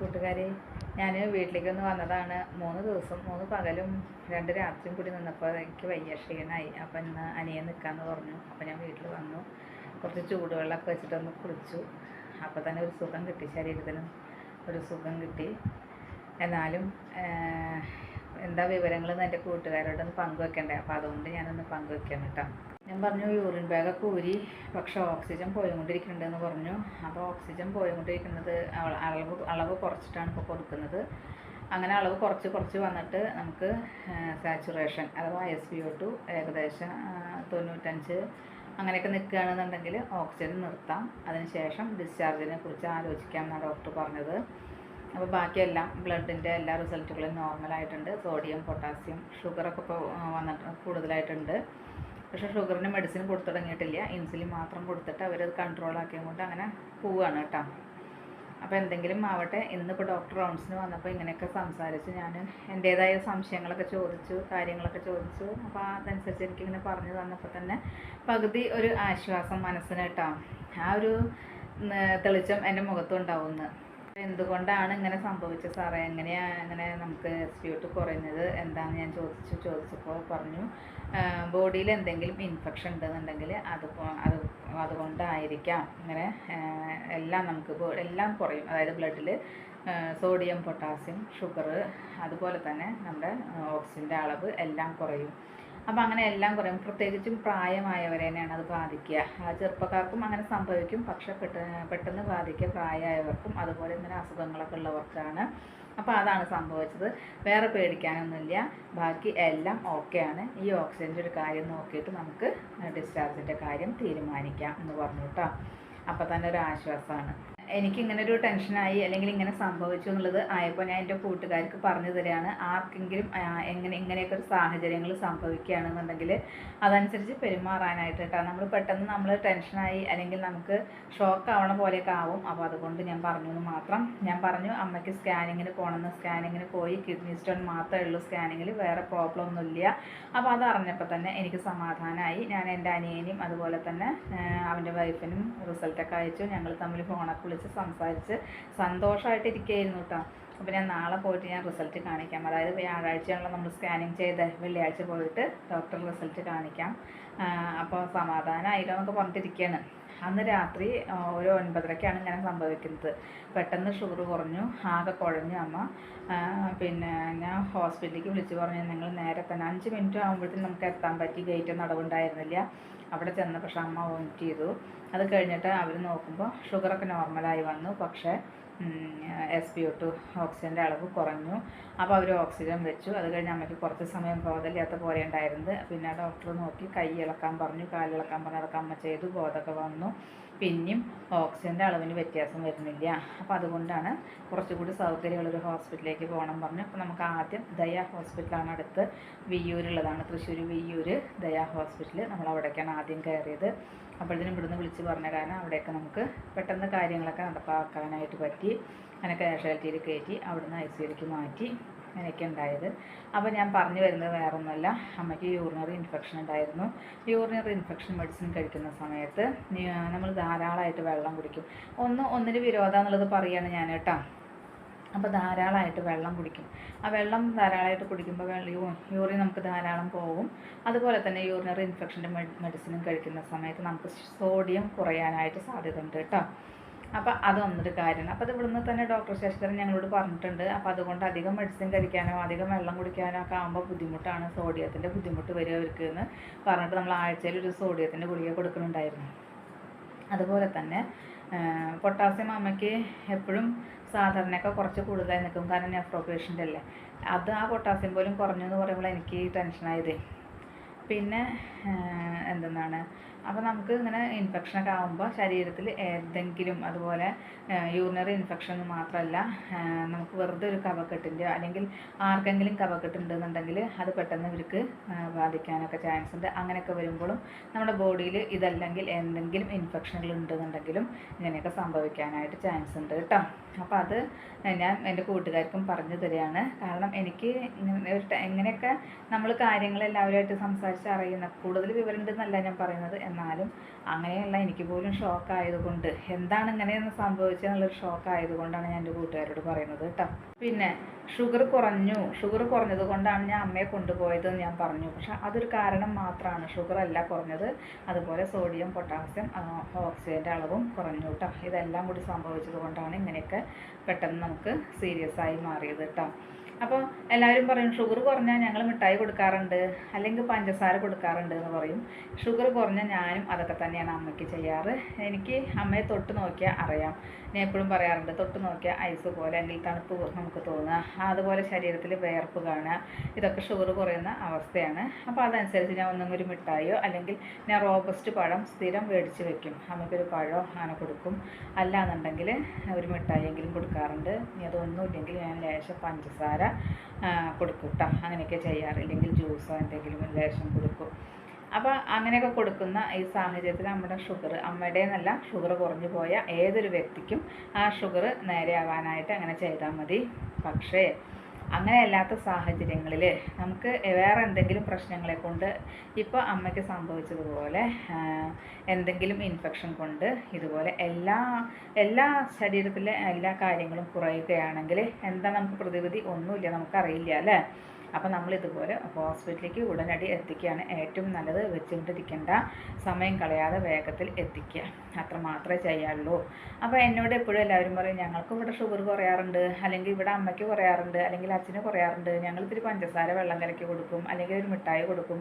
കൂട്ടുകാരെ ഞാൻ വീട്ടിലേക്ക് ഒന്ന് വന്നതാണ്. മൂന്ന് ദിവസം മൂന്ന് പകലും രണ്ട് രാത്രിയും കൂടി നിന്നപ്പോൾ എനിക്ക് വയ്യ ക്ഷീണമായി അപ്പം ഇന്ന് അനിയൻ നിൽക്കാമെന്ന് പറഞ്ഞു. അപ്പം ഞാൻ വീട്ടിൽ വന്നു. കുറച്ച് ചൂടുവെള്ളമൊക്കെ വെച്ചിട്ടൊന്ന് കുളിച്ചു. അപ്പോൾ തന്നെ ഒരു സുഖം കിട്ടി. ശരീരത്തിനും ഒരു സുഖം കിട്ടി. എന്നാലും എന്താ വിവരങ്ങൾ എന്റെ കൂട്ടുകാരോടൊന്ന് പങ്കുവെക്കണ്ടേ? അപ്പോൾ അതുകൊണ്ട് ഞാനൊന്ന് പങ്കുവെക്കണം കേട്ടോ. ഞാൻ പറഞ്ഞു യൂറിൻ ബാഗൊക്കെ ഊരി പക്ഷെ ഓക്സിജൻ പോയിക്കൊണ്ടിരിക്കുന്നുണ്ടെന്ന് പറഞ്ഞു. അപ്പോൾ ഓക്സിജൻ പോയിക്കൊണ്ടിരിക്കുന്നത് അളവ് അളവ് കുറച്ചിട്ടാണ് ഇപ്പോൾ കൊടുക്കുന്നത്. അങ്ങനെ അളവ് കുറച്ച് കുറച്ച് വന്നിട്ട് നമുക്ക് സാച്ചുറേഷൻ അഥവാ എസ് പി ഒ ടു ഏകദേശം തൊണ്ണൂറ്റഞ്ച് അങ്ങനെയൊക്കെ നിൽക്കുകയാണെന്നുണ്ടെങ്കിൽ ഓക്സിജൻ നിർത്താം. അതിനുശേഷം ഡിസ്ചാർജിനെ കുറിച്ച് ആലോചിക്കാം എന്നാണ് ഡോക്ടർ പറഞ്ഞത്. അപ്പോൾ ബാക്കിയെല്ലാം ബ്ലഡിന്റെ എല്ലാ റിസൾട്ടുകളും നോർമലായിട്ടുണ്ട്. സോഡിയം പൊട്ടാസ്യം ഷുഗറൊക്കെ ഇപ്പോൾ വന്നിട്ട് കൂടുതലായിട്ടുണ്ട്. പക്ഷേ ഷുഗറിന് മെഡിസിൻ കൊടുത്തു തുടങ്ങിയിട്ടില്ല. ഇൻസുലിൻ മാത്രം കൊടുത്തിട്ട് അവരത് കൺട്രോൾ ആക്കിയത് കൊണ്ട് അങ്ങനെ പോവുകയാണ് കേട്ടോ. അപ്പോൾ എന്തെങ്കിലും ആവട്ടെ. ഇന്നിപ്പോൾ ഡോക്ടർ റൗണ്ട്സിന് വന്നപ്പോൾ ഇങ്ങനെയൊക്കെ സംസാരിച്ച് ഞാൻ എന്റേതായ സംശയങ്ങളൊക്കെ ചോദിച്ചു കാര്യങ്ങളൊക്കെ ചോദിച്ചു. അപ്പോൾ അതനുസരിച്ച് എനിക്കിങ്ങനെ പറഞ്ഞു തന്നപ്പോൾ തന്നെ പകുതി ഒരു ആശ്വാസം മനസ്സിന് കേട്ടോ. ആ ഒരു തെളിച്ചം എന്റെ മുഖത്തുണ്ടാവുമെന്ന് എന്തുകൊണ്ടാണ് ഇങ്ങനെ സംഭവിച്ചത് സാറേ? എങ്ങനെയാണ് അങ്ങനെ നമുക്ക് സ്പ്യൂട്ട് കുറയുന്നത്? എന്താണെന്ന് ഞാൻ ചോദിച്ചു ചോദിച്ചപ്പോൾ പറഞ്ഞു ബോഡിയിൽ എന്തെങ്കിലും ഇൻഫെക്ഷൻ ഉണ്ടെന്നുണ്ടെങ്കിൽ അത് അത് അതുകൊണ്ടായിരിക്കാം. ഇങ്ങനെ എല്ലാം നമുക്ക് എല്ലാം കുറയും. അതായത് ബ്ലഡിൽ സോഡിയം പൊട്ടാസ്യം ഷുഗർ അതുപോലെ തന്നെ നമ്മുടെ ഓക്സിജന്റെ അളവ് എല്ലാം കുറയും. അപ്പം അങ്ങനെ എല്ലാം കുറയും പ്രത്യേകിച്ചും പ്രായമായവരെ തന്നെയാണ് അത് ബാധിക്കുക. ചെറുപ്പക്കാർക്കും അങ്ങനെ സംഭവിക്കും. പക്ഷെ പെട്ടെന്ന് ബാധിക്കുക പ്രായമായവർക്കും. അതുപോലെ ഇങ്ങനെ അസുഖങ്ങളൊക്കെ ഉള്ളവർക്കാണ്. അപ്പോൾ അതാണ് സംഭവിച്ചത്. വേറെ പേടിക്കാനൊന്നുമില്ല. ബാക്കി എല്ലാം ഓക്കെയാണ് ഈ ഓക്സിജന്റെ ഒരു കാര്യം നോക്കിയിട്ട് നമുക്ക് ഡിസ്ചാർജിന്റെ കാര്യം തീരുമാനിക്കാം എന്ന് പറഞ്ഞു കേട്ടോ. അപ്പോൾ തന്നെ ഒരു ആശ്വാസമാണ്. എനിക്കിങ്ങനെ ഒരു ടെൻഷനായി അല്ലെങ്കിൽ ഇങ്ങനെ സംഭവിച്ചു എന്നുള്ളത് ആയപ്പോൾ ഞാൻ എന്റെ കൂട്ടുകാർക്ക് പറഞ്ഞു തരികയാണ്. ആർക്കെങ്കിലും എങ്ങനെ ഇങ്ങനെയൊക്കെ ഒരു സാഹചര്യങ്ങൾ സംഭവിക്കുകയാണെന്നുണ്ടെങ്കിൽ അതനുസരിച്ച് പെരുമാറാനായിട്ട് കേട്ടോ. നമ്മൾ പെട്ടെന്ന് നമ്മൾ ടെൻഷനായി അല്ലെങ്കിൽ നമുക്ക് ഷോക്ക് ആവണ പോലെയൊക്കെ ആവും. അപ്പോൾ അതുകൊണ്ട് ഞാൻ പറഞ്ഞു എന്ന് മാത്രം. ഞാൻ പറഞ്ഞു അമ്മയ്ക്ക് സ്കാനിങ്ങിന് പോകണമെന്ന് സ്കാനിങ്ങിന് പോയി. കിഡ്നി സ്റ്റോൺ മാത്രമേ ഉള്ളൂ സ്കാനിങ്ങിൽ. വേറെ പ്രോബ്ലം ഒന്നുമില്ല അപ്പോൾ അത് അറിഞ്ഞപ്പോൾ തന്നെ എനിക്ക് സമാധാനമായി. ഞാൻ എന്റെ അനിയനും അതുപോലെ തന്നെ അവന്റെ വൈഫിനും റിസൾട്ടൊക്കെ അയച്ചു. ഞങ്ങൾ തമ്മിൽ ഫോണൊക്കെ വിളിച്ച് സംസാരിച്ച് സന്തോഷമായിട്ട് ഇരിക്കുകയായിരുന്നു കേട്ടോ അപ്പോൾ ഞാൻ നാളെ പോയിട്ട് ഞാൻ റിസൾട്ട് കാണിക്കാം. അതായത് വ്യാഴാഴ്ചയാണല്ലോ നമ്മൾ സ്കാനിങ് ചെയ്ത് വെള്ളിയാഴ്ച പോയിട്ട് ഡോക്ടർ റിസൾട്ട് കാണിക്കാം. അപ്പോൾ സമാധാനമായില്ലോ എന്നൊക്കെ പറഞ്ഞിട്ടിരിക്കുകയാണ് അന്ന് രാത്രി ഒരു ഒൻപതരക്കാണ് ഇങ്ങനെ സംഭവിക്കുന്നത്. പെട്ടെന്ന് ഷുഗർ കുറഞ്ഞു ആകെ കുഴഞ്ഞു അമ്മ. പിന്നെ ഞാൻ ഹോസ്പിറ്റലിലേക്ക് വിളിച്ചു പറഞ്ഞു നിങ്ങൾ നേരെ തന്നെ അഞ്ച് മിനിറ്റ് ആകുമ്പോഴത്തേനും നമുക്ക് എത്താൻ പറ്റി ഗേറ്റ് നടവുണ്ടായിരുന്നില്ല അവിടെ ചെന്ന് പക്ഷെ അമ്മ വോമിറ്റ് ചെയ്തു. അത് കഴിഞ്ഞിട്ട് അവർ നോക്കുമ്പോൾ ഷുഗറൊക്കെ നോർമലായി വന്നു. പക്ഷേ എസ് പി ഒ ടു ഓക്സിജന്റെ അളവ് കുറഞ്ഞു. അപ്പോൾ അവർ ഓക്സിജൻ വെച്ചു. അത് കഴിഞ്ഞ് അമ്മയ്ക്ക് കുറച്ച് സമയം ബോധമില്ലാത്ത പോലെ ഉണ്ടായിരുന്നത് പിന്നെ ഡോക്ടർ നോക്കി കൈ ഇളക്കാൻ പറഞ്ഞു കാലിളക്കാൻ പറഞ്ഞു. അതൊക്കെ അമ്മ ചെയ്തു. ബോധമൊക്കെ വന്നു. പിന്നെയും ഓക്സിജന്റെ അളവിന് വ്യത്യാസം വരുന്നില്ല. അപ്പോൾ അതുകൊണ്ടാണ് കുറച്ചുകൂടി സൗകര്യമുള്ളൊരു ഹോസ്പിറ്റലിലേക്ക് പോകണം പറഞ്ഞു. അപ്പോൾ നമുക്ക് ആദ്യം ദയ ഹോസ്പിറ്റലാണ് അടുത്ത്. വിയ്യൂരുള്ളതാണ്. തൃശ്ശൂർ വിയ്യൂർ ദയ ഹോസ്പിറ്റൽ നമ്മൾ അവിടേക്കാണ് ആദ്യം കയറിയത്. അപ്പോഴത്തേനും ഇവിടുന്ന് വിളിച്ച് പറഞ്ഞ കാരണം അവിടെയൊക്കെ നമുക്ക് പെട്ടെന്ന് കാര്യങ്ങളൊക്കെ നടപ്പാക്കാനായിട്ട് പറ്റി. അങ്ങനെ കാഷ്വാലിറ്റിയിൽ കയറ്റി അവിടുന്ന് ഐ സിയിലേക്ക് മാറ്റി അങ്ങനെയൊക്കെ ഉണ്ടായത്. അപ്പോൾ ഞാൻ പറഞ്ഞു വരുന്നത് വേറൊന്നുമല്ല. അമ്മയ്ക്ക് യൂറിനറി ഇൻഫെക്ഷൻ ഉണ്ടായിരുന്നു. യൂറിനറി ഇൻഫെക്ഷൻ മെഡിസിൻ കഴിക്കുന്ന സമയത്ത് നമ്മൾ ധാരാളമായിട്ട് വെള്ളം കുടിക്കും. ഒന്ന് ഒന്നിന് വിരോധം എന്നുള്ളത് പറയുകയാണ് ഞാൻ കേട്ടോ. അപ്പോൾ ധാരാളമായിട്ട് വെള്ളം കുടിക്കും. ആ വെള്ളം ധാരാളമായിട്ട് കുടിക്കുമ്പോൾ യൂറിൻ നമുക്ക് ധാരാളം പോകും അതുപോലെ തന്നെ യൂറിനറി ഇൻഫെക്ഷന്റെ മെഡിസിനും കഴിക്കുന്ന സമയത്ത് നമുക്ക് സോഡിയം കുറയാനായിട്ട് സാധ്യതയുണ്ട് കേട്ടോ. അപ്പോൾ അതൊന്നൊരു കാര്യമാണ് അപ്പോൾ അത് ഇവിടുന്ന് തന്നെ ഡോക്ടർ ശശിധരൻ ഞങ്ങളോട് പറഞ്ഞിട്ടുണ്ട്. അപ്പോൾ അതുകൊണ്ട് അധികം മെഡിസിൻ കഴിക്കാനോ അധികം വെള്ളം കുടിക്കാനോ ഒക്കെ ആകുമ്പോൾ ബുദ്ധിമുട്ടാണ് സോഡിയത്തിന്റെ ബുദ്ധിമുട്ട് വരിക അവർക്ക് എന്ന് പറഞ്ഞിട്ട് നമ്മൾ ആഴ്ചയിൽ ഒരു സോഡിയത്തിന്റെ ഗുളിക കൊടുക്കുന്നുണ്ടായിരുന്നു അതുപോലെ തന്നെ പൊട്ടാസ്യം അമ്മയ്ക്ക് എപ്പോഴും സാധാരണയൊക്കെ കുറച്ച് കൂടുതലായി നിൽക്കും. കാരണം നെഫ്രോ പേഷ്യന്റ് അല്ലേ. അത് ആ പൊട്ടാസ്യം പോലും കുറഞ്ഞു എന്ന് പറയുമ്പോൾ എനിക്ക് ടെൻഷനായത് പിന്നെ എന്തെന്നാണ്? അപ്പോൾ നമുക്ക് ഇങ്ങനെ ഇൻഫെക്ഷനൊക്കെ ആകുമ്പോൾ ശരീരത്തിൽ ഏതെങ്കിലും അതുപോലെ യൂറിനറി ഇൻഫെക്ഷൻ മാത്രമല്ല നമുക്ക് വെറുതെ ഒരു കഫക്കെട്ടിന്റെ അല്ലെങ്കിൽ ആർക്കെങ്കിലും കഫക്കെട്ടുണ്ടെന്നുണ്ടെങ്കിൽ അത് പെട്ടെന്ന് ഇവർക്ക് ബാധിക്കാനൊക്കെ ചാൻസ് ഉണ്ട്. അങ്ങനെയൊക്കെ വരുമ്പോഴും നമ്മുടെ ബോഡിയിൽ ഇതല്ലെങ്കിൽ എന്തെങ്കിലും ഇൻഫെക്ഷനുകൾ ഉണ്ടെന്നുണ്ടെങ്കിലും ഇങ്ങനെയൊക്കെ സംഭവിക്കാനായിട്ട് ചാൻസ് ഉണ്ട് കേട്ടോ. അപ്പോൾ അത് ഞാൻ എന്റെ കൂട്ടുകാർക്കും പറഞ്ഞു തരികയാണ്. കാരണം എനിക്ക് ഒരു ഇങ്ങനെയൊക്കെ നമ്മൾ കാര്യങ്ങൾ എല്ലാവരുമായിട്ട് സംസാരിച്ച് അറിയുന്ന കൂടുതൽ വിവരമുണ്ടെന്നല്ല ഞാൻ പറയുന്നത്. എന്നാലും അങ്ങനെയുള്ള എനിക്ക് പോലും ഷോക്ക് ആയതുകൊണ്ട് എന്താണ് ഇങ്ങനെയെന്ന് സംഭവിച്ചെന്നുള്ളൊരു ഷോക്ക് ആയതുകൊണ്ടാണ് ഞാൻ എന്റെ കൂട്ടുകാരോട് പറയുന്നത് കേട്ടോ. പിന്നെ ഷുഗർ കുറഞ്ഞു. ഷുഗർ കുറഞ്ഞത് കൊണ്ടാണ് ഞാൻ അമ്മയെ കൊണ്ടുപോയതെന്ന് ഞാൻ പറഞ്ഞു. പക്ഷെ അതൊരു കാരണം മാത്രമാണ്. ഷുഗർ അല്ല കുറഞ്ഞത്. അതുപോലെ സോഡിയം പൊട്ടാസ്യം ഓക്സിജന്റെ അളവും കുറഞ്ഞു കേട്ടോ. ഇതെല്ലാം കൂടി സംഭവിച്ചത് കൊണ്ടാണ് ഇങ്ങനെയൊക്കെ പെട്ടെന്ന് നമുക്ക് സീരിയസ് ആയി മാറിയത് കേട്ടോ. അപ്പോൾ എല്ലാവരും പറയും ഷുഗർ കുറഞ്ഞാൽ ഞങ്ങൾ മിഠായി കൊടുക്കാറുണ്ട് അല്ലെങ്കിൽ പഞ്ചസാര കൊടുക്കാറുണ്ട് എന്ന് പറയും. ഷുഗർ കുറഞ്ഞാൽ ഞാനും അതൊക്കെ തന്നെയാണ് അമ്മയ്ക്ക് ചെയ്യാറ്. എനിക്ക് അമ്മയെ തൊട്ട് നോക്കിയാൽ അറിയാം. ഞാൻ എപ്പോഴും പറയാറുണ്ട് തൊട്ട് നോക്കിയാൽ ഐസ് പോലെ അല്ലെങ്കിൽ തണുപ്പ് നമുക്ക് തോന്നുക അതുപോലെ ശരീരത്തിൽ വേർപ്പ് കാണുക ഇതൊക്കെ ഷുഗർ കുറയുന്ന അവസ്ഥയാണ്. അപ്പോൾ അതനുസരിച്ച് ഞാൻ ഒന്നും ഒരു മിഠായിയോ അല്ലെങ്കിൽ ഞാൻ റോബസ്റ്റ് പഴം സ്ഥിരം മേടിച്ച് വെക്കും. അമ്മയ്ക്കൊരു പഴമോ അങ്ങനെ കൊടുക്കും. അല്ലാന്നുണ്ടെങ്കിൽ ഒരു മിഠായിയെങ്കിലും കൊടുക്കാറുണ്ട്. ഇനി അതൊന്നുമില്ലെങ്കിൽ ഞാൻ ലേശം പഞ്ചസാര ആ, കൊടുക്കും കേട്ടോ അങ്ങനെയൊക്കെ ചെയ്യാറില്ലെങ്കിൽ ജ്യൂസോ എന്തെങ്കിലും ലേശം കൊടുക്കും. അപ്പോൾ അങ്ങനെയൊക്കെ കൊടുക്കുന്ന ഈ സാഹചര്യത്തിൽ നമ്മുടെ ഷുഗർ അമ്മയുടെ എന്നല്ല ഷുഗർ കുറഞ്ഞു പോയ ഏതൊരു വ്യക്തിക്കും ആ ഷുഗർ നേരെയാവാനായിട്ട് അങ്ങനെ ചെയ്താൽ മതി. പക്ഷേ അങ്ങനെയല്ലാത്ത സാഹചര്യങ്ങളിൽ നമുക്ക് വേറെ എന്തെങ്കിലും പ്രശ്നങ്ങളെ കൊണ്ട് ഇപ്പോൾ അമ്മയ്ക്ക് സംഭവിച്ചതുപോലെ എന്തെങ്കിലും ഇൻഫെക്ഷൻ കൊണ്ട് ഇതുപോലെ എല്ലാ എല്ലാ ശരീരത്തിലെ എല്ലാ കാര്യങ്ങളും കുറയുകയാണെങ്കിൽ എന്താ നമുക്ക് പ്രതിവിധി? ഒന്നുമില്ല നമുക്കറിയില്ല അല്ലേ? അപ്പോൾ നമ്മൾ ഇതുപോലെ ഹോസ്പിറ്റലിലേക്ക് ഉടനടി എത്തിക്കുകയാണ്. ഏറ്റവും നല്ലത് വെച്ചുകൊണ്ടിരിക്കേണ്ട സമയം കളയാതെ വേഗത്തിൽ എത്തിക്കുക. അത്ര മാത്രമേ ചെയ്യാറുള്ളൂ അപ്പോൾ എന്നോട് എപ്പോഴും എല്ലാവരും പറയും ഞങ്ങൾക്ക് ഇവിടെ ഷുഗർ കുറയാറുണ്ട്. അല്ലെങ്കിൽ ഇവിടെ അമ്മയ്ക്ക് കുറയാറുണ്ട്. അല്ലെങ്കിൽ അച്ഛന് കുറയാറുണ്ട്. ഞങ്ങൾ ഇത്തിരി പഞ്ചസാര വെള്ളം കലക്കി കൊടുക്കും. അല്ലെങ്കിൽ ഒരു മിഠായി കൊടുക്കും.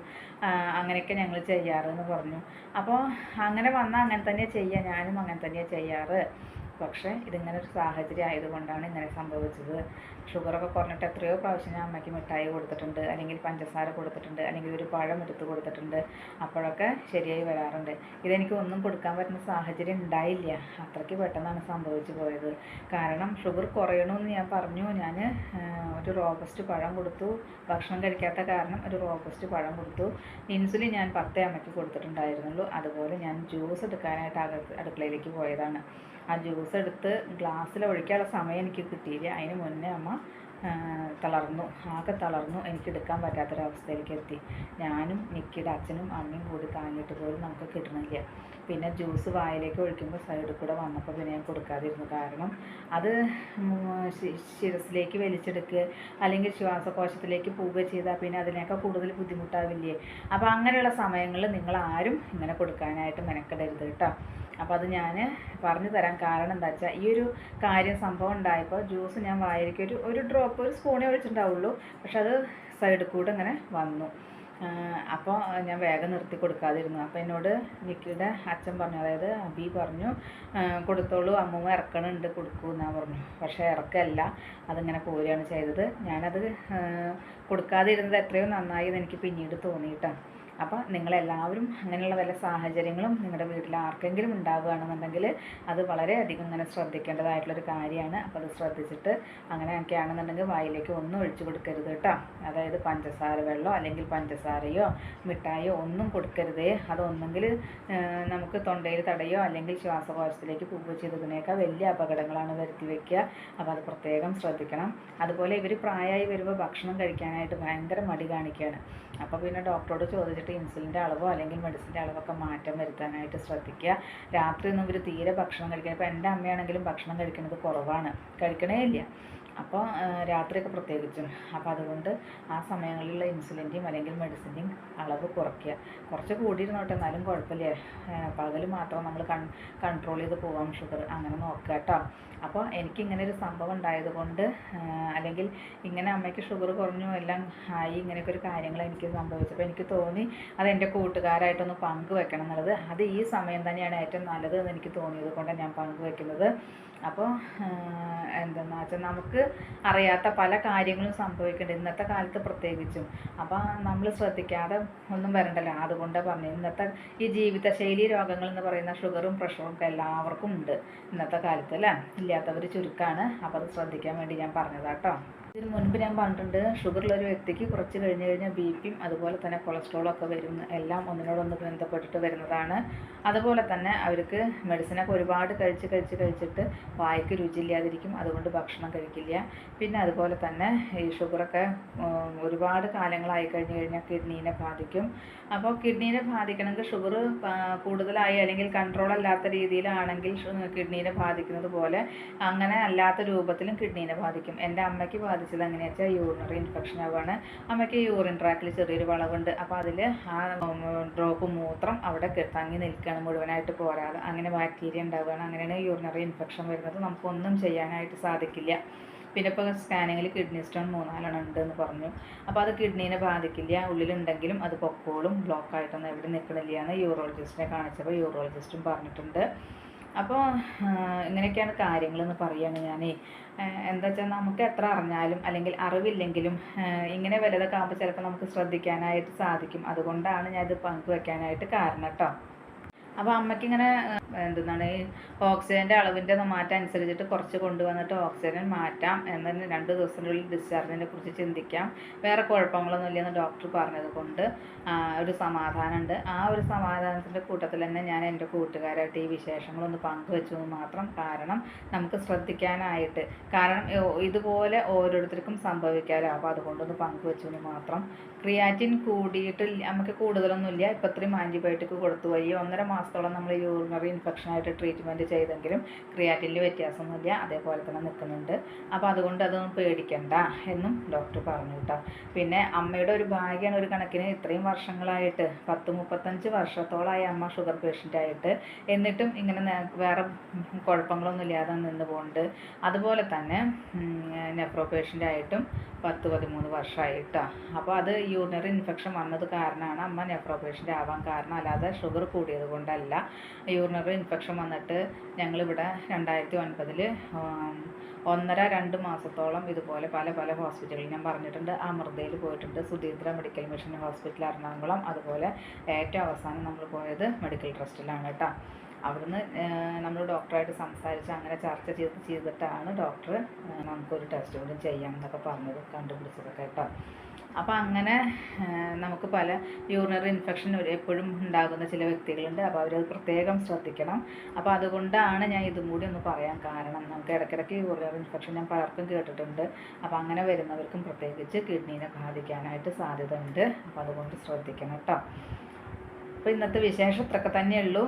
അങ്ങനെയൊക്കെ ഞങ്ങൾ ചെയ്യാറ് എന്ന് പറഞ്ഞു. അപ്പോൾ അങ്ങനെ വന്നാൽ അങ്ങനെ തന്നെ ചെയ്യുക. ഞാനും അങ്ങനെ തന്നെയാണ് ചെയ്യാറ്. പക്ഷേ ഇതിങ്ങനെ ഒരു സാഹചര്യം ആയതുകൊണ്ടാണ് ഇങ്ങനെ സംഭവിച്ചത്. ഷുഗറൊക്കെ കുറഞ്ഞിട്ട് എത്രയോ പ്രാവശ്യം ഞാൻ അമ്മയ്ക്ക് മിഠായി കൊടുത്തിട്ടുണ്ട് അല്ലെങ്കിൽ പഞ്ചസാര കൊടുത്തിട്ടുണ്ട് അല്ലെങ്കിൽ ഒരു പഴം എടുത്ത് കൊടുത്തിട്ടുണ്ട്. അപ്പോഴൊക്കെ ശരിയായി വരാറുണ്ട്. ഇതെനിക്ക് ഒന്നും കൊടുക്കാൻ പറ്റുന്ന സാഹചര്യം ഉണ്ടായില്ല. അത്രയ്ക്ക് പെട്ടെന്നാണ് സംഭവിച്ചു പോയത്. കാരണം ഷുഗർ കുറയണമെന്ന് ഞാൻ പറഞ്ഞു. ഞാൻ ഒരു റോബസ്റ്റ് പഴം കൊടുത്തു. ഭക്ഷണം കഴിക്കാത്ത കാരണം ഒരു റോബസ്റ്റ് പഴം കൊടുത്തു. ഇൻസുലിൻ ഞാൻ പത്തേ അമ്മയ്ക്ക് കൊടുത്തിട്ടുണ്ടായിരുന്നുള്ളൂ. അതുപോലെ ഞാൻ ജ്യൂസ് എടുക്കാനായിട്ട് അടുക്കളയിലേക്ക് പോയതാണ്. ആ ജ്യൂസ് എടുത്ത് ഗ്ലാസ്സിൽ ഒഴിക്കാനുള്ള സമയം എനിക്ക് കിട്ടിയില്ല. അതിന് മുന്നേ അമ്മ തളർന്നു. ആകെ തളർന്നു. എനിക്ക് എടുക്കാൻ പറ്റാത്തൊരവസ്ഥയിലേക്ക് എത്തി. ഞാനും നിക്കിയുടെ അച്ഛനും അമ്മയും കൂടി താങ്ങിയിട്ട് പോലും നമുക്ക് കിട്ടണില്ല. പിന്നെ ജ്യൂസ് വായിലേക്ക് ഒഴിക്കുമ്പോൾ സൈഡിൽ കൂടെ വന്നപ്പോൾ പിന്നെ ഞാൻ കൊടുക്കാതിരുന്നു. കാരണം അത് ശിരസിലേക്ക് വലിച്ചെടുക്കുക അല്ലെങ്കിൽ ശ്വാസകോശത്തിലേക്ക് പോവുക ചെയ്താൽ പിന്നെ അതിനേക്കാൾ കൂടുതൽ ബുദ്ധിമുട്ടാവില്ലേ? അപ്പോൾ അങ്ങനെയുള്ള സമയങ്ങളിൽ നിങ്ങൾ ആരും ഇങ്ങനെ കൊടുക്കാനായിട്ട് മെനക്കെടരുത് കേട്ടോ. അപ്പോൾ അത് ഞാൻ പറഞ്ഞു തരാം. കാരണം എന്താ വെച്ചാൽ ഈ ഒരു കാര്യം സംഭവം ഉണ്ടായപ്പോൾ ജ്യൂസ് ഞാൻ വായിരിക്കും ഒരു ഒരു ഡ്രോപ്പ് ഒരു സ്പൂണേ ഒഴിച്ചിട്ടുണ്ടാവുള്ളൂ. പക്ഷെ അത് സൈഡിൽ കൂടെ ഇങ്ങനെ വന്നു. അപ്പോൾ ഞാൻ വേഗം നിർത്തി കൊടുക്കാതിരുന്നു. അപ്പോൾ എന്നോട് നിക്കിയുടെ അച്ഛൻ പറഞ്ഞു അതായത് അബി പറഞ്ഞു കൊടുത്തോളൂ അമ്മൂമ്മ ഇറക്കണുണ്ട് കൊടുക്കൂ എന്നാ പറഞ്ഞു. പക്ഷേ ഇറക്കല്ല അതിങ്ങനെ പോരുകയാണ് ചെയ്തത്. ഞാനത് കൊടുക്കാതിരുന്നത് എത്രയോ നന്നായി എന്ന് എനിക്ക് പിന്നീട് തോന്നിയിട്ടാണ്. അപ്പോൾ നിങ്ങളെല്ലാവരും അങ്ങനെയുള്ള വല്ല സാഹചര്യങ്ങളും നിങ്ങളുടെ വീട്ടിൽ ആർക്കെങ്കിലും ഉണ്ടാവുകയാണെന്നുണ്ടെങ്കിൽ അത് വളരെയധികം ഇങ്ങനെ ശ്രദ്ധിക്കേണ്ടതായിട്ടുള്ളൊരു കാര്യമാണ്. അപ്പോൾ അത് ശ്രദ്ധിച്ചിട്ട് അങ്ങനെയൊക്കെ ആണെന്നുണ്ടെങ്കിൽ വായിലേക്ക് ഒന്നും ഒഴിച്ചു കൊടുക്കരുത് കേട്ടോ. അതായത് പഞ്ചസാര വെള്ളമോ അല്ലെങ്കിൽ പഞ്ചസാരയോ മിഠായിയോ ഒന്നും കൊടുക്കരുതേ. അതൊന്നെങ്കിൽ നമുക്ക് തൊണ്ടയിൽ തടയോ അല്ലെങ്കിൽ ശ്വാസകോശത്തിലേക്ക് പൂവ് ചെയ്തതിനേക്കാൾ വലിയ അപകടങ്ങളാണ് വരുത്തി വയ്ക്കുക അപ്പോൾ അത് പ്രത്യേകം ശ്രദ്ധിക്കണം. അതുപോലെ ഇവർ പ്രായമായി വരുമ്പോൾ ഭക്ഷണം കഴിക്കാനായിട്ട് ഭയങ്കര മടി കാണിക്കുകയാണ്. അപ്പോൾ പിന്നെ ഡോക്ടറോട് ചോദിച്ചിട്ട് ഇൻസുലിന്റെ അളവോ അല്ലെങ്കിൽ മെഡിസിന്റെ അളവൊക്കെ മാറ്റം വരുത്താനായിട്ട് ശ്രദ്ധിക്കുക. രാത്രി ഒന്നും ഇവർ തീരെ ഭക്ഷണം കഴിക്കാൻ ഇപ്പോൾ എന്റെ അമ്മയാണെങ്കിലും ഭക്ഷണം കഴിക്കുന്നത് കുറവാണ്. കഴിക്കണേ ഇല്ല. അപ്പോൾ രാത്രിയൊക്കെ പ്രത്യേകിച്ചും. അപ്പോൾ അതുകൊണ്ട് ആ സമയങ്ങളിലുള്ള ഇൻസുലിന്റെയും അല്ലെങ്കിൽ മെഡിസിന്റെയും അളവ് കുറയ്ക്കുക. കുറച്ച് കൂടിയിരുന്നോട്ടെ എന്നാലും കുഴപ്പമില്ല. പകൽ മാത്രം നമ്മൾ കൺ കൺട്രോൾ ചെയ്ത് പോകാം ഷുഗർ അങ്ങനെ നോക്കുക കേട്ടോ അപ്പോൾ എനിക്കിങ്ങനെ ഒരു സംഭവം ഉണ്ടായതുകൊണ്ട് അല്ലെങ്കിൽ ഇങ്ങനെ അമ്മയ്ക്ക് ഷുഗർ കുറഞ്ഞു എല്ലാം ആയി ഇങ്ങനെയൊക്കെ ഒരു കാര്യങ്ങൾ എനിക്ക് സംഭവിച്ചപ്പോൾ എനിക്ക് തോന്നി അത് എന്റെ കൂട്ടുകാരായിട്ടൊന്ന് പങ്കുവെക്കണം എന്നുള്ളത്. അത് ഈ സമയം തന്നെയാണ് ഏറ്റവും നല്ലത് എന്ന് എനിക്ക് തോന്നിയത് കൊണ്ടാണ് ഞാൻ പങ്കുവെക്കുന്നത്. അപ്പോൾ എന്തെന്ന് വെച്ചാൽ നമുക്ക് അറിയാത്ത പല കാര്യങ്ങളും സംഭവിക്കുന്നുണ്ട് ഇന്നത്തെ കാലത്ത് പ്രത്യേകിച്ചും. അപ്പോൾ നമ്മൾ ശ്രദ്ധിക്കാതെ ഒന്നും വരണ്ടല്ലോ. അതുകൊണ്ട് പറഞ്ഞു ഇന്നത്തെ ഈ ജീവിതശൈലി രോഗങ്ങൾ എന്ന് പറയുന്ന ഷുഗറും പ്രഷറും ഒക്കെ എല്ലാവർക്കും ഉണ്ട്. ഇന്നത്തെ കാലത്ത് അല്ലേ? ഇല്ലാത്തവർ ചുരുക്കമാണ് അപ്പോൾ അത് ശ്രദ്ധിക്കാൻ വേണ്ടി ഞാൻ പറഞ്ഞതാട്ടോ. ഇതിന് മുൻപ് ഞാൻ പറഞ്ഞിട്ടുണ്ട് ഷുഗറുള്ള ഒരു വ്യക്തിക്ക് കുറച്ച് കഴിഞ്ഞ് കഴിഞ്ഞാൽ ബി പിയും അതുപോലെ തന്നെ കൊളസ്ട്രോളും ഒക്കെ വരുന്ന എല്ലാം ഒന്നിനോടൊന്ന് ബന്ധപ്പെട്ടിട്ട് വരുന്നതാണ്. അതുപോലെ തന്നെ അവർക്ക് മെഡിസിനൊക്കെ ഒരുപാട് കഴിച്ച് കഴിച്ച് കഴിച്ചിട്ട് വായ്ക്ക് രുചിയില്ലാതിരിക്കും അതുകൊണ്ട് ഭക്ഷണം കഴിക്കില്ല. പിന്നെ അതുപോലെ തന്നെ ഈ ഷുഗറൊക്കെ ഒരുപാട് കാലങ്ങളായി കഴിഞ്ഞ് കഴിഞ്ഞാൽ കിഡ്നീനെ ബാധിക്കും. അപ്പോൾ കിഡ്നീനെ ബാധിക്കണമെങ്കിൽ ഷുഗർ കൂടുതലായി അല്ലെങ്കിൽ കൺട്രോൾ അല്ലാത്ത രീതിയിലാണെങ്കിൽ കിഡ്നീനെ ബാധിക്കുന്നത് പോലെ അങ്ങനെ അല്ലാത്ത രൂപത്തിലും കിഡ്നീനെ ബാധിക്കും. എന്റെ അമ്മയ്ക്ക് ബാധിച്ചത് എങ്ങനെയാ വെച്ചാൽ യൂറിനറി ഇൻഫെക്ഷൻ ആവുകയാണ്. അമ്മയ്ക്ക് യൂറിൻ ട്രാക്കിൽ ചെറിയൊരു വളവുണ്ട്. അപ്പോൾ അതിൽ ആ ഡ്രോപ്പ് മൂത്രം അവിടെ തങ്ങി നിൽക്കുകയാണ്. മുഴുവനായിട്ട് പോരാതെ അങ്ങനെ ബാക്ടീരിയ ഉണ്ടാവുകയാണ്. അങ്ങനെയാണ് യൂറിനറി ഇൻഫെക്ഷൻ വരുന്നത്. നമുക്കൊന്നും ചെയ്യാനായിട്ട് സാധിക്കില്ല. പിന്നെ ഇപ്പോൾ സ്കാനിങ്ങിൽ കിഡ്നി സ്റ്റോൺ മൂന്നാലെണ്ണം ഉണ്ട് എന്ന് പറഞ്ഞു. അപ്പോൾ അത് കിഡ്നീനെ ബാധിക്കില്ല. ഉള്ളിലുണ്ടെങ്കിലും അത് പൊക്കോളും. ബ്ലോക്ക് ആയിട്ടൊന്നും എവിടെ നിൽക്കണില്ല എന്ന് യൂറോളജിസ്റ്റിനെ കാണിച്ചപ്പോൾ യൂറോളജിസ്റ്റും പറഞ്ഞിട്ടുണ്ട്. അപ്പോൾ ഇങ്ങനെയൊക്കെയാണ് കാര്യങ്ങളെന്ന് പറയുകയാണ് ഞാൻ എന്താ വെച്ചാൽ നമുക്ക് എത്ര അറിഞ്ഞാലും അല്ലെങ്കിൽ അറിവില്ലെങ്കിലും ഇങ്ങനെ വലുതൊക്കെ ആകുമ്പോൾ ചിലപ്പോൾ നമുക്ക് ശ്രദ്ധിക്കാനായിട്ട് സാധിക്കും. അതുകൊണ്ടാണ് ഞാൻ ഇത് പങ്കുവെക്കാനായിട്ട് കാരണം കേട്ടോ അപ്പോൾ അമ്മയ്ക്ക് ഇങ്ങനെ എന്താണ് ഈ ഓക്സിജന്റെ അളവിന്റെ മാറ്റം അനുസരിച്ചിട്ട് കുറച്ച് കൊണ്ടുവന്നിട്ട് ഓക്സിജൻ മാറ്റാം എന്നതിന് രണ്ട് ദിവസത്തിനുള്ളിൽ ഡിസ്ചാർജിനെ കുറിച്ച് ചിന്തിക്കാം. വേറെ കുഴപ്പങ്ങളൊന്നും ഇല്ലെന്ന് ഡോക്ടർ പറഞ്ഞത് കൊണ്ട് ഒരു സമാധാനമുണ്ട് ആ ഒരു സമാധാനത്തിന്റെ കൂട്ടത്തിൽ തന്നെ ഞാൻ എന്റെ കൂട്ടുകാരായിട്ട് ഈ വിശേഷങ്ങളൊന്ന് പങ്കുവെച്ചു എന്ന് മാത്രം കാരണം നമുക്ക് ശ്രദ്ധിക്കാനായിട്ട്. കാരണം ഇതുപോലെ ഓരോരുത്തർക്കും സംഭവിക്കാമല്ലോ അപ്പോൾ അതുകൊണ്ടൊന്ന് പങ്കുവെച്ചു എന്ന് മാത്രം. ക്രിയാറ്റിൻ കൂടിയിട്ട് നമുക്ക് കൂടുതലൊന്നുമില്ല. ഇപ്പം ഇത്രയും ആന്റിബയോട്ടിക് കൊടുത്തു. വഴി ഒന്നര ഒന്നര മാസത്തോളം നമ്മൾ യൂറിനറി ഇൻഫെക്ഷനായിട്ട് ട്രീറ്റ്മെന്റ് ചെയ്തെങ്കിലും ക്രിയാറ്റിനിൽ വ്യത്യാസമൊന്നുമില്ല. അതേപോലെ തന്നെ നിൽക്കുന്നുണ്ട്. അപ്പോൾ അതുകൊണ്ട് അതൊന്നും പേടിക്കണ്ട എന്നും ഡോക്ടർ പറഞ്ഞു കേട്ടോ. പിന്നെ അമ്മയുടെ ഒരു ഭാഗ്യമാണ് ഒരു കണക്കിന് ഇത്രയും വർഷങ്ങളായിട്ട് പത്ത് മുപ്പത്തഞ്ച് വർഷത്തോളമായി അമ്മ ഷുഗർ പേഷ്യന്റ് ആയിട്ട്. എന്നിട്ടും ഇങ്ങനെ വേറെ കുഴപ്പങ്ങളൊന്നും ഇല്ലാതെ നിന്ന് പോകുന്നുണ്ട് അതുപോലെ തന്നെ നെഫ്രോ പേഷ്യന്റ് ആയിട്ടും പത്ത് പതിമൂന്ന് വർഷമായിട്ടാ. അപ്പോൾ അത് യൂറിനറി ഇൻഫെക്ഷൻ വന്നത് കാരണമാണ് അമ്മ നെഫ്രോ പേഷ്യന്റ് ആവാൻ കാരണം. അല്ലാതെ ഷുഗർ കൂടിയത് കൊണ്ടല്ല യൂറിനറി ഇൻഫെക്ഷൻ വന്നിട്ട് ഞങ്ങളിവിടെ രണ്ടായിരത്തി ഒൻപതിൽ ഒന്നര രണ്ട് മാസത്തോളം ഇതുപോലെ പല പല ഹോസ്പിറ്റലുകളിൽ ഞാൻ പറഞ്ഞിട്ടുണ്ട്. അമൃതയിൽ പോയിട്ടുണ്ട്. Sudheendra medical mission hospital Ernakulam. അതുപോലെ ഏറ്റവും അവസാനം നമ്മൾ പോയത് മെഡിക്കൽ ട്രസ്റ്റിലാണ് കേട്ടോ. അവിടുന്ന് നമ്മൾ ഡോക്ടറായിട്ട് സംസാരിച്ച് അങ്ങനെ ചർച്ച ചെയ്ത് ചെയ്തിട്ടാണ് ഡോക്ടർ നമുക്കൊരു ടെസ്റ്റ് കൂടി ചെയ്യാം എന്നൊക്കെ പറഞ്ഞത് കണ്ടുപിടിച്ചതൊക്കെ കേട്ടോ. അപ്പോൾ അങ്ങനെ നമുക്ക് പല യൂറിനറി ഇൻഫെക്ഷൻ എപ്പോഴും ഉണ്ടാകുന്ന ചില വ്യക്തികളുണ്ട്. അപ്പോൾ അവരത് പ്രത്യേകം ശ്രദ്ധിക്കണം. അപ്പോൾ അതുകൊണ്ടാണ് ഞാൻ ഇതും കൂടി ഒന്ന് പറയാൻ കാരണം. നമുക്ക് ഇടയ്ക്കിടയ്ക്ക് യൂറിനറി ഇൻഫെക്ഷൻ ഞാൻ പലർക്കും കേട്ടിട്ടുണ്ട്. അപ്പോൾ അങ്ങനെ വരുന്നവർക്കും പ്രത്യേകിച്ച് കിഡ്നീനെ ബാധിക്കാനായിട്ട് സാധ്യത ഉണ്ട് അപ്പോൾ അതുകൊണ്ട് ശ്രദ്ധിക്കണം കേട്ടോ അപ്പോൾ ഇന്നത്തെ വിശേഷം ഇത്രയൊക്കെ തന്നെയുള്ളൂ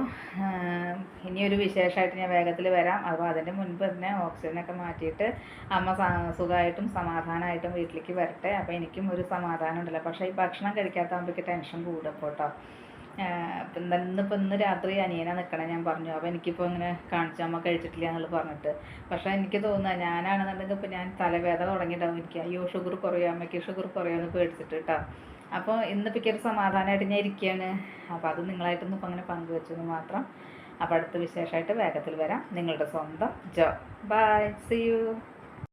ഇനിയൊരു വിശേഷമായിട്ട് ഞാൻ വേഗത്തിൽ വരാം. അപ്പോൾ അതിന്റെ മുൻപ് തന്നെ ഓക്സിജനൊക്കെ മാറ്റിയിട്ട് അമ്മ സുഖമായിട്ടും സമാധാനമായിട്ടും വീട്ടിലേക്ക് വരട്ടെ. അപ്പോൾ എനിക്കും ഒരു സമാധാനം ഉണ്ടല്ലോ. പക്ഷേ ഈ ഭക്ഷണം കഴിക്കാത്താകുമ്പോഴേക്ക് ടെൻഷൻ കൂടും കേട്ടോ. ഇന്നിപ്പോൾ ഇന്ന് രാത്രി അനിയനെ നിൽക്കണേ ഞാൻ പറഞ്ഞു. അപ്പോൾ എനിക്കിപ്പോൾ ഇങ്ങനെ കാണിച്ച അമ്മ കഴിച്ചിട്ടില്ല എന്നുള്ളത് പറഞ്ഞിട്ട്. പക്ഷേ എനിക്ക് തോന്നുക ഞാനാണെന്നുണ്ടെങ്കിൽ ഇപ്പോൾ ഞാൻ തലവേദന തുടങ്ങിയിട്ടുണ്ടാവും. എനിക്ക് അയ്യോ ഷുഗർ കുറയോ? അമ്മയ്ക്ക് ഷുഗർ കുറയുമെന്ന് പേടിച്ചിട്ട് കേട്ടോ. അപ്പോൾ ഇന്നിപ്പോൾ പിക്കൊരു സമാധാനമായിട്ട് ഞാൻ ഇരിക്കുകയാണ് അപ്പോൾ അത് നിങ്ങളായിട്ടൊന്നും ഇപ്പോൾ അങ്ങനെ പങ്കുവെച്ചെന്ന് മാത്രം. അപ്പോൾ അടുത്ത വിശേഷമായിട്ട് വേഗത്തിൽ വരാം. നിങ്ങളുടെ സ്വന്തം ജോ. By C U